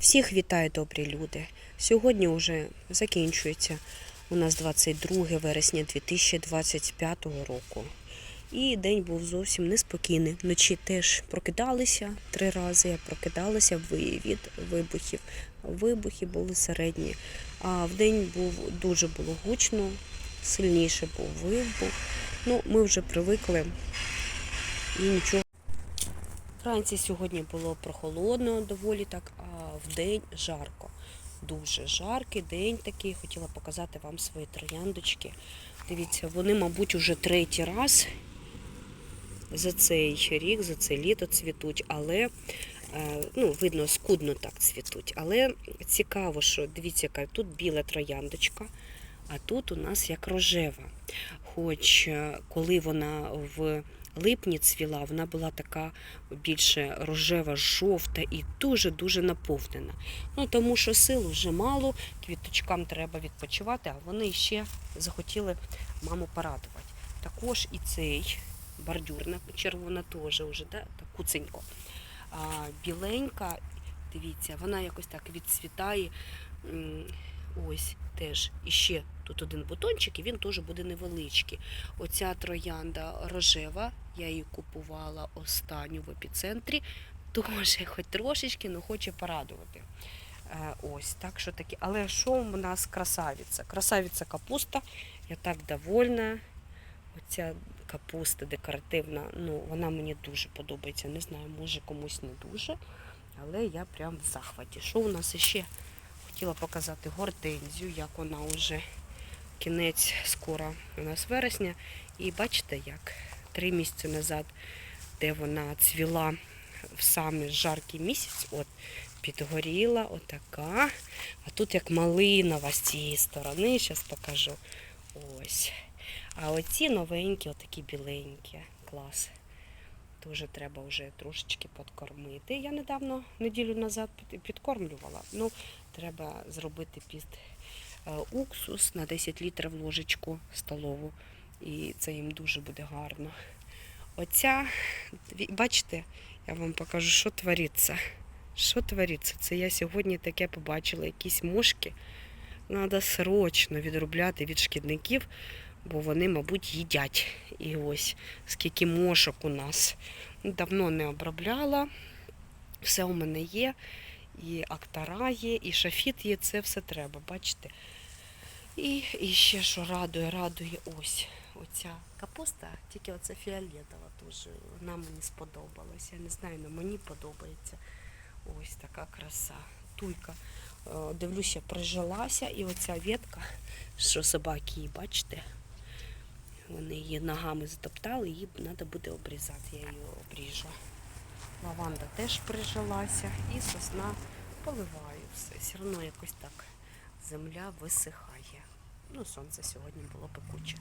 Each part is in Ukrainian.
Всіх вітаю, добрі люди. Сьогодні вже закінчується у нас 22 вересня 2025 року. І день був зовсім неспокійний. Вночі теж прокидалися три рази. Я прокидалася від вибухів. Вибухи були середні. А вдень був дуже було гучно, сильніше був вибух. Ну, ми вже привикли і нічого. Вранці сьогодні було прохолодно, доволі так, а вдень жарко. Дуже жаркий день такий. Хотіла показати вам свої трояндочки. Дивіться, вони, мабуть, уже третій раз за цей рік, за це літо цвітуть, але е, ну, видно, скудно так цвітуть. Але цікаво, що дивіться, яка тут біла трояндочка, а тут у нас як рожева. Хоч е, коли вона в липні цвіла, вона була така більше рожева, жовта і дуже-дуже наповнена. Ну, тому що сил вже мало, квіточкам треба відпочивати, а вони ще захотіли маму порадувати. Також і цей бордюрна червона теж вже, да, так куценько. А, біленька, дивіться, вона якось так відцвітає. Ось теж іще тут один бутончик, і він теж буде невеличкий. Оця троянда рожева, я її купувала останню в епіцентрі. Теж хоч трошечки, але хоче порадувати. Е, Ось, так що таке. Але що у нас красавиця? Красавиця капуста. Я так довольна. Оця капуста декоративна, ну, вона мені дуже подобається. Не знаю, може комусь не дуже. Але я прям в захваті. Що у нас ще? Хотіла показати гортензію, як вона вже кінець скоро у нас вересня. І бачите, як три місяці назад, де вона цвіла в самий жаркий місяць, от підгоріла, отака. А тут як малинова з цієї сторони, зараз покажу. Ось. А оці новенькі, отакі біленькі. Клас. Дуже треба вже трошечки підкормити. Я недавно, неділю назад, підкормлювала. Ну, треба зробити під е, уксус на 10 літрів ложечку столову. І це їм дуже буде гарно. Оця, бачите, я вам покажу, що твориться. Що твориться? Це я сьогодні таке побачила, якісь мушки. Треба срочно відробляти від шкідників, бо вони, мабуть, їдять. І ось скільки мошок у нас. Давно не обробляла. Все у мене є. І актара є, і шафіт є, це все треба, бачите? І, і ще що радує, радує ось оця капуста, тільки оця фіолетова теж. Вона мені сподобалась. Я не знаю, але мені подобається. Ось така краса. Туйка. Е, Дивлюся, прижилася, і оця ветка, що собаки її, бачите, вони її ногами затоптали, її треба буде обрізати. Я її обріжу. Лаванда теж прижилася і сосна поливаю все. Все одно якось так земля висихає. Ну, сонце сьогодні було пекуче.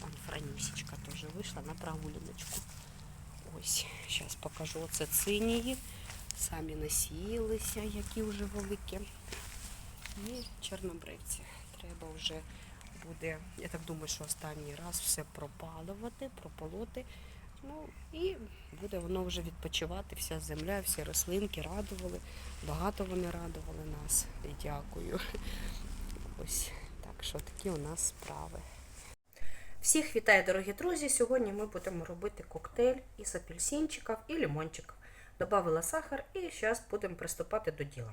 Вон Франюсічка теж вийшла на прогуляночку. Ось, зараз покажу. Оце цинії. Самі насіялися, які вже великі. І чорнобривці. Треба вже буде, я так думаю, що останній раз все пропалювати, прополоти. Ну і буде воно вже відпочивати, вся земля, всі рослинки радували. Багато вони радували нас. І дякую. Ось так що такі у нас справи. Всіх вітаю, дорогі друзі! Сьогодні ми будемо робити коктейль із апельсинчиків і лимончиків. Добавила сахар і зараз будемо приступати до діла.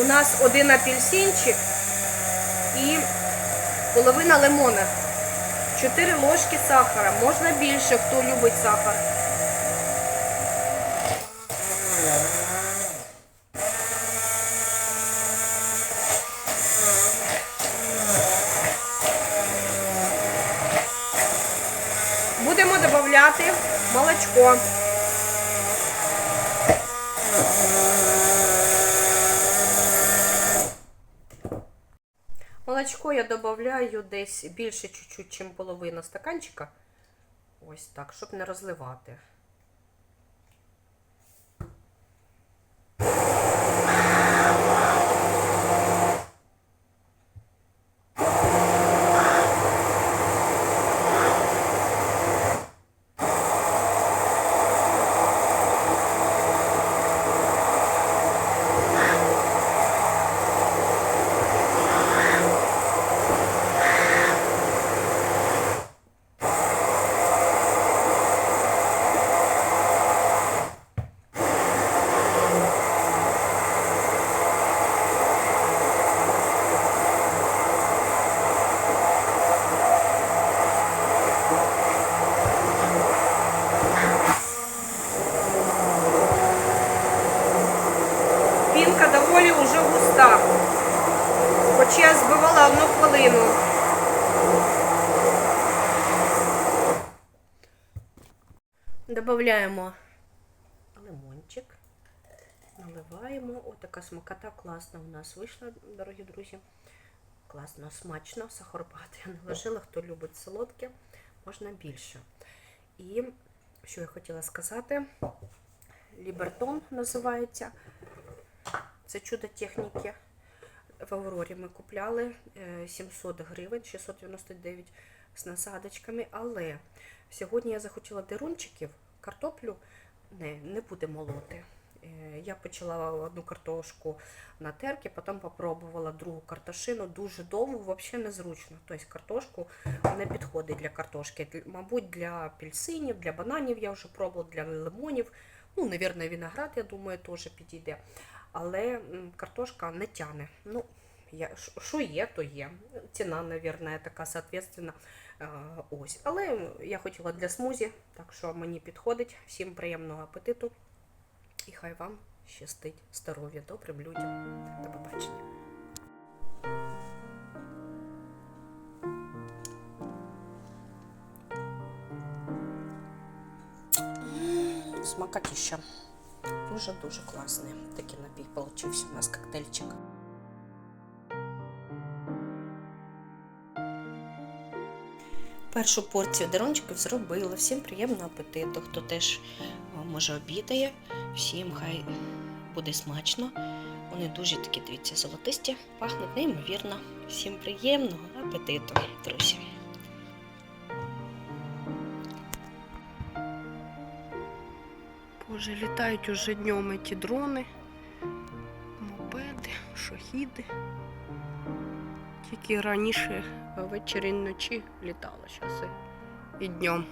У нас один апельсинчик і половина лимона. 4 ложки сахара. Можна більше, хто любить сахар. Будемо додати молочко. Молочко я додаю десь більше чуть-чуть, ніж половину стаканчика. Ось так, щоб не розливати. Пінка доволі вже густа. Хоча я збивала одну хвилину. Добавляємо лимончик, наливаємо. О, така смакота класна у нас вийшла, дорогі друзі. Класно, смачно, сахарбат я наложила, хто любить солодке, можна більше. І що я хотіла сказати, лібертон називається. Це чудо техніки. В Аврорі ми купляли е, 700 гривень, 699 з насадочками. Але сьогодні я захотіла дерунчиків, картоплю не, не буде молоти. Е, Я почала одну картошку на терки, потім попробувала другу картошину. Дуже довго, взагалі незручно. Тобто картошку не підходить для картошки. Мабуть, для апельсинів, для бананів я вже пробувала, для лимонів. Ну, навірно, виноград, я думаю, теж підійде. Але картошка не тяне. Ну, що- є, то є. Ціна, навірно, така соответственно. е, Ось. Але я хотіла для смузі, так що мені підходить. Всім приємного апетиту. І хай вам щастить здоров'я добрим людям. До побачення. Смакотища. Дуже-дуже класний. Такий напій получився у нас коктейльчик. Першу порцію дерончиків зробила. Всім приємного апетиту. Хто теж може обідає, всім хай буде смачно. Вони дуже такі, дивіться, золотисті, пахнуть неймовірно. Всім приємного апетиту, друзі. Боже, літають уже днем ті дрони, мопеди, шохіди. Тільки раніше ввечері вночі літало зараз і днем.